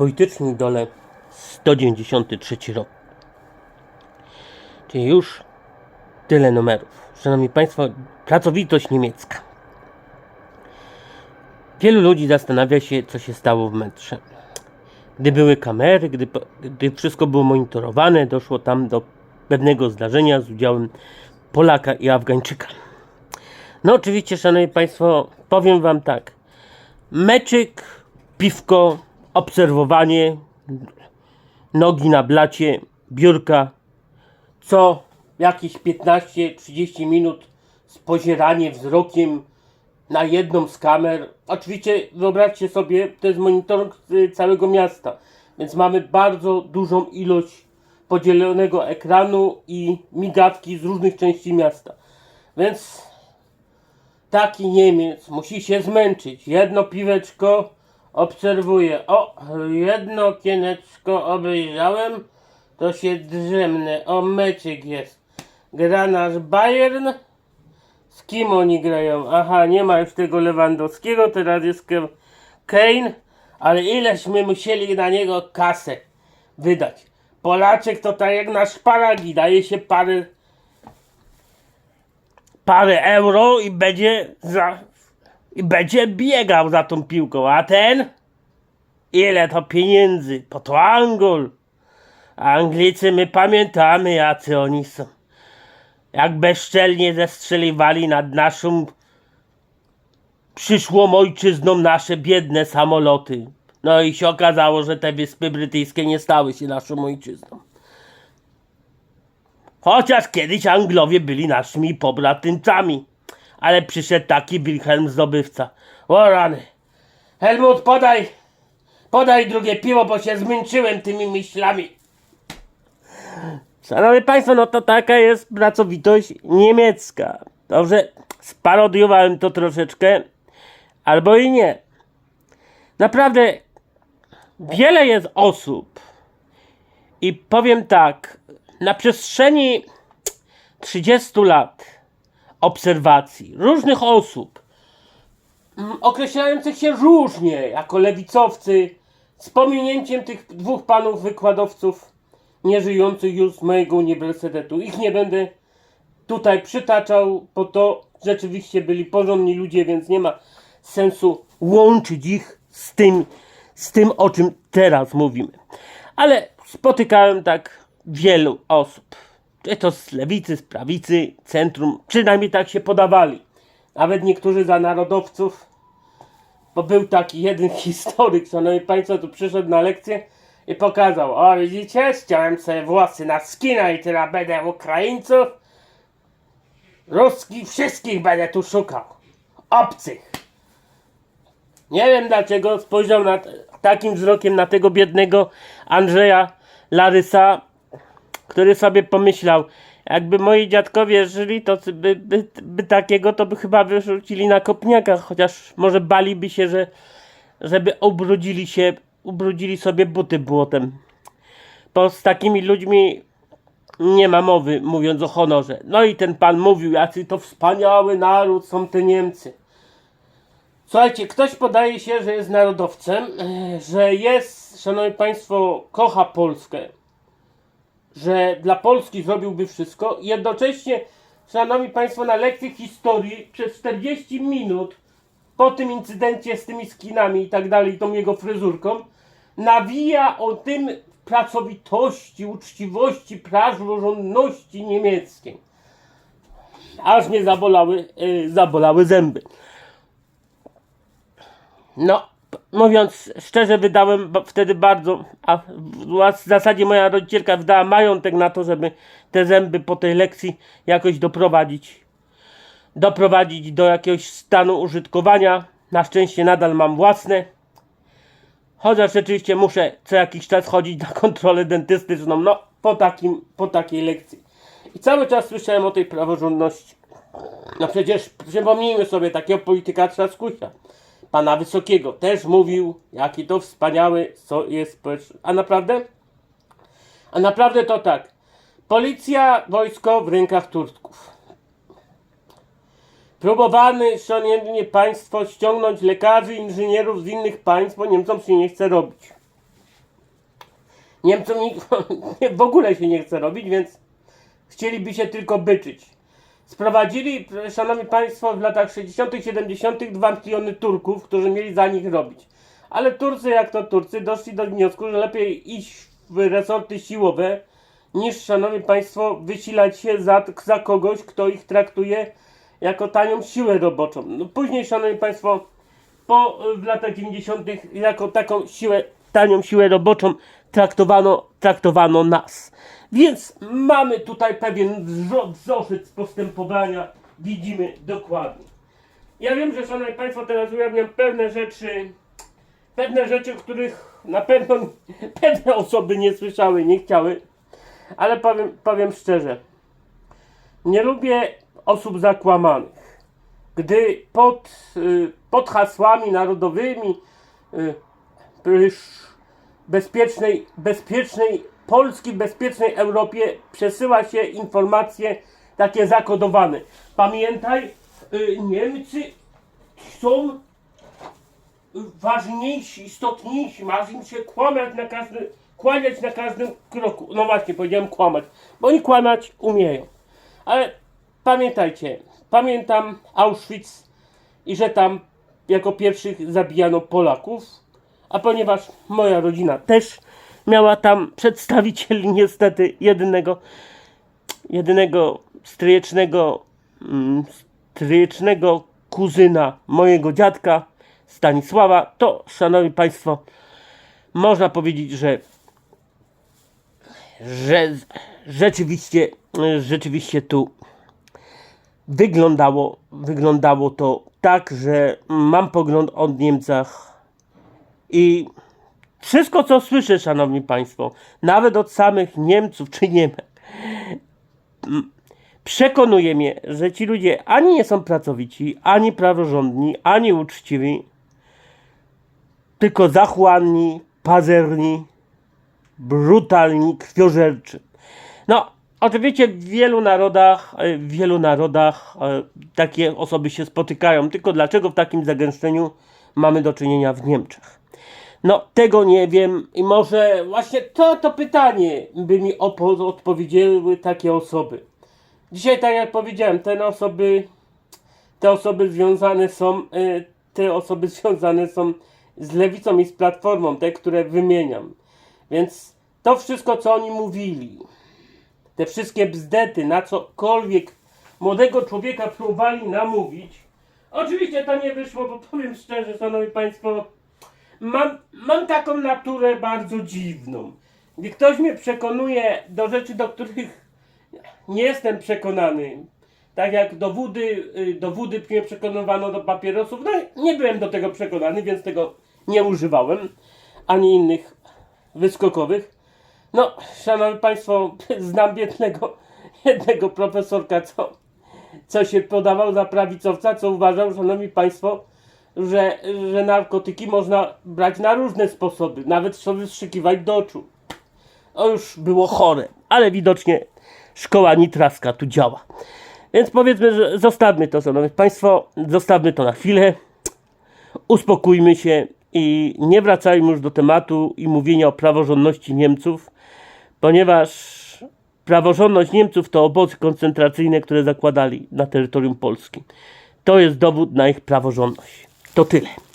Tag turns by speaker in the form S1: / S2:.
S1: politycznym dole 193 rok. Czyli już tyle numerów. Szanowni Państwo, pracowitość niemiecka. Wielu ludzi zastanawia się, co się stało w metrze. Gdy były kamery, gdy, gdy wszystko było monitorowane, doszło tam do pewnego zdarzenia z udziałem Polaka i Afgańczyka. No oczywiście, szanowni państwo, powiem wam tak. Meczyk, piwko, obserwowanie, nogi na blacie, biurka, co jakieś 15-30 minut spozieranie wzrokiem na jedną z kamer. Oczywiście wyobraźcie sobie, to jest monitoring całego miasta, więc mamy bardzo dużą ilość podzielonego ekranu i migawki z różnych części miasta. Więc taki Niemiec musi się zmęczyć. Jedno piweczko obserwuje. O, jedno okieneczko obejrzałem, to się drzemnę. O, meczyk jest. Gra nasz Bayern. Z kim oni grają? Aha, nie ma już tego Lewandowskiego, teraz jest Kane. Ale ileśmy musieli na niego kasę wydać. Polaczek to tak jak na szparagi, daje się parę parę euro i będzie za, i będzie biegał za tą piłką, a ten ile to pieniędzy, po to Angol. Anglicy my pamiętamy jacy oni są. Jak bezczelnie zestrzeliwali nad naszą przyszłą ojczyzną nasze biedne samoloty. No i się okazało, że te wyspy brytyjskie nie stały się naszą ojczyzną. Chociaż kiedyś Anglowie byli naszymi pobratymcami. Ale przyszedł taki Wilhelm zdobywca. O rany. Helmut, podaj. Podaj drugie piwo, bo się zmęczyłem tymi myślami. Szanowni Państwo, no to taka jest pracowitość niemiecka. Dobrze, sparodiowałem to troszeczkę, albo i nie. Naprawdę, wiele jest osób, i powiem tak, na przestrzeni 30 lat obserwacji różnych osób, określających się różnie jako lewicowcy, z pominięciem tych dwóch panów wykładowców nieżyjących już z mojego uniwersytetu. Ich nie będę tutaj przytaczał, bo to rzeczywiście byli porządni ludzie, więc nie ma sensu łączyć ich z tym, z tym o czym teraz mówimy. Ale spotykałem tak wielu osób. Czy to z lewicy, z prawicy, centrum, przynajmniej tak się podawali. Nawet niektórzy za narodowców, bo był taki jeden historyk, szanowni państwo, tu przyszedł na lekcję i pokazał, o widzicie, ściąłem sobie włosy na skina i teraz będę Ukraińców, ruskich, wszystkich będę tu szukał, obcych. Nie wiem dlaczego spojrzał na, takim wzrokiem na tego biednego Andrzeja Larysa, który sobie pomyślał, jakby moi dziadkowie żyli, to by, by, by takiego to by chyba wyrzucili na kopniakach, chociaż może baliby się, że żeby ubrudzili się, ubrudzili sobie buty błotem. Bo z takimi ludźmi nie ma mowy, mówiąc o honorze. No i ten pan mówił, jacy to wspaniały naród są te Niemcy. Słuchajcie, ktoś podaje się, że jest narodowcem, e, że jest, szanowni państwo, kocha Polskę, że dla Polski zrobiłby wszystko. Jednocześnie, szanowni państwo, na lekcji historii przez 40 minut po tym incydencie z tymi skinami i tak dalej, tą jego fryzurką, nawija o tym pracowitości, uczciwości, praworządności niemieckiej. Aż mnie zabolały, yy, zabolały zęby. No, mówiąc szczerze, wydałem wtedy bardzo, a w zasadzie moja rodzicielka wydała majątek na to, żeby te zęby po tej lekcji jakoś doprowadzić. Doprowadzić do jakiegoś stanu użytkowania. Na szczęście nadal mam własne. Chociaż rzeczywiście muszę co jakiś czas chodzić na kontrolę dentystyczną, no po, takim, po takiej lekcji. I cały czas słyszałem o tej praworządności. No przecież przypomnijmy sobie takiego polityka Trzaskusia, pana Wysokiego, też mówił, jaki to wspaniały so- jest społeczny. A naprawdę? A naprawdę to tak. Policja, wojsko w rękach Turków. Próbowany, szanowni państwo, ściągnąć lekarzy, inżynierów z innych państw, bo Niemcom się nie chce robić. Niemcom w ogóle się nie chce robić, więc chcieliby się tylko byczyć. Sprowadzili, szanowni państwo, w latach 60., 70. 2 miliony Turków, którzy mieli za nich robić. Ale Turcy, jak to Turcy, doszli do wniosku, że lepiej iść w resorty siłowe, niż, szanowni państwo, wysilać się za, za kogoś, kto ich traktuje jako tanią siłę roboczą. No, później, szanowni państwo, po, w latach 90. jako taką siłę, tanią siłę roboczą traktowano, traktowano nas. Więc mamy tutaj pewien wzro- wzorzec postępowania, widzimy dokładnie. Ja wiem, że szanowni państwo, teraz ujawniam pewne rzeczy, pewne rzeczy, których na pewno pewne osoby nie słyszały, nie chciały, ale powiem, powiem szczerze, nie lubię osób zakłamanych. Gdy pod, y, pod hasłami narodowymi y, bezpiecznej, bezpiecznej Polski, bezpiecznej Europie przesyła się informacje takie zakodowane. Pamiętaj, y, Niemcy są ważniejsi, istotniejsi, masz im się kłamać na każdym, kłaniać na każdym kroku. No właśnie, powiedziałem kłamać, bo oni kłamać umieją. Ale pamiętajcie, pamiętam Auschwitz i że tam jako pierwszych zabijano Polaków, a ponieważ moja rodzina też miała tam przedstawicieli niestety jedynego, jedynego stryjecznego, mm, stryjecznego kuzyna mojego dziadka Stanisława, to szanowni państwo, można powiedzieć, że że rzeczywiście, rzeczywiście tu wyglądało, wyglądało to tak, że mam pogląd o Niemcach i wszystko co słyszę, szanowni państwo, nawet od samych Niemców czy Niemek, przekonuje mnie, że ci ludzie ani nie są pracowici, ani praworządni, ani uczciwi, tylko zachłanni, pazerni, brutalni, krwiożerczy. No, oczywiście w wielu narodach, e, w wielu narodach e, takie osoby się spotykają. Tylko dlaczego w takim zagęszczeniu mamy do czynienia w Niemczech? No, tego nie wiem i może właśnie to, to pytanie by mi odpowiedziały takie osoby. Dzisiaj, tak jak powiedziałem, te osoby, te osoby związane są, e, te osoby związane są z lewicą i z platformą, te, które wymieniam. Więc to wszystko, co oni mówili, te wszystkie bzdety, na cokolwiek młodego człowieka próbowali namówić, oczywiście to nie wyszło, bo powiem szczerze, szanowni państwo, mam, mam taką naturę bardzo dziwną. Gdy ktoś mnie przekonuje do rzeczy, do których nie jestem przekonany, tak jak do wody, y, do wody mnie przekonywano do papierosów, no nie byłem do tego przekonany, więc tego nie używałem, ani innych wyskokowych. No, szanowni państwo, znam jednego, jednego profesorka, co, co się podawał za prawicowca, co uważał, szanowni państwo, że, że narkotyki można brać na różne sposoby, nawet sobie wstrzykiwać do oczu. To już było chore, ale widocznie szkoła nitraska tu działa. Więc powiedzmy, że zostawmy to, szanowni państwo, zostawmy to na chwilę uspokójmy się i nie wracajmy już do tematu i mówienia o praworządności Niemców, ponieważ praworządność Niemców to obozy koncentracyjne, które zakładali na terytorium Polski. To jest dowód na ich praworządność. To tyle.